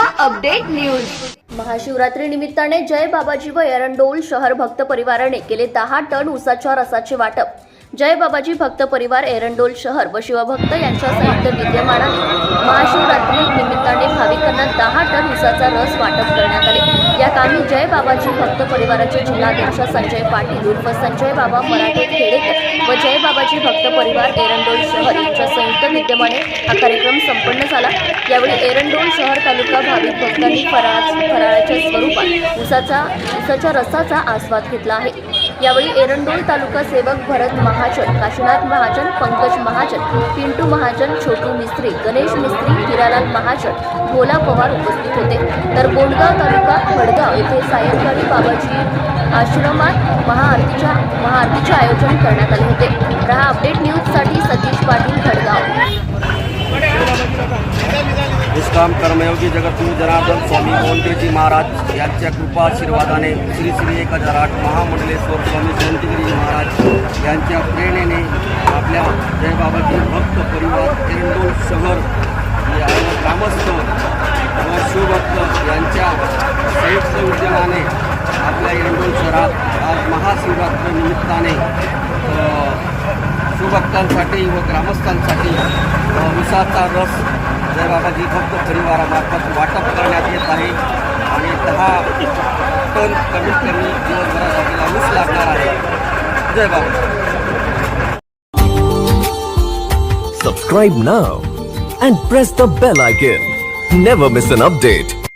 पहा update news. Mahashivratri निमित्ताने जय बाबाजी व एरंडोल शहर भक्त परिवाराने केले दहा टन उसाच्या रसाचे वाटप. जय बाबाजी भक्त परिवार एरंडोल शहर व शिवभक्त यांच्या संयुक्त विद्यमानाने महाशिवरात्री निमित्ताने भाविकांना दहा टन उसाचा रस वाटप करण्यात आले. या कामी जय बाबाजी भक्त परिवाराचे जिल्हाध्यक्ष संजय पाटील उर्फ संजय बाबा मराठे खेडेकर व जय बाबाजी भक्त परिवार एरंडोल शहर यांच्या संयुक्त विद्यमाने हा कार्यक्रम संपन्न झाला. यावेळी एरंडोल शहर तालुका भाविक भक्तांनी फराळ फराळाच्या स्वरूपात उसाचा उसाच्या रसाचा आस्वाद घेतला आहे. यावेळी एरंडोल तालुका सेवक भरत महाजन काशीनाथ महाजन पंकज महाजन पिंटू महाजन छोटू मिस्त्री गणेश मिस्त्री हिरालाल महाजन भोला पवार उपस्थित होते. तर बोंडगाव तालुका खडगाव येथे सायंकाळी बाबाजी आश्रमात महाआरतीच्या महाआरतीचे आयोजन करण्यात आले होते तर हा अपडेट न्यूजसाठी सतीश पाटील खडगाव इस कर्मयोगी जगद्गुरु जनार्दन स्वामी गोंडेजी महाराज यांच्या कृपा आशीर्वादाने श्री श्री एक हजार आठ महामंडलेश्वर स्वामी जयंतीगिरी महाराज यांच्या प्रेरणेने आपल्या जयबाबाजी भक्त परिवार एरंडोल शहर या ग्रामस्थ व शिवभक्त यांच्या संयुक्त उद्यमाने आपल्या एरंडोल शहरात आज महाशिवरात्री निमित्ताने शिवभक्तांसाठी व ग्रामस्थांसाठी अ, उसाचा रस साईबाबाची फक्त परिवारामार्फत तो वाटप करण्यात टन कमीत कमी दिवसभरासाठी लावूच लागणार आहे. जय बाबा press the bell icon never miss an update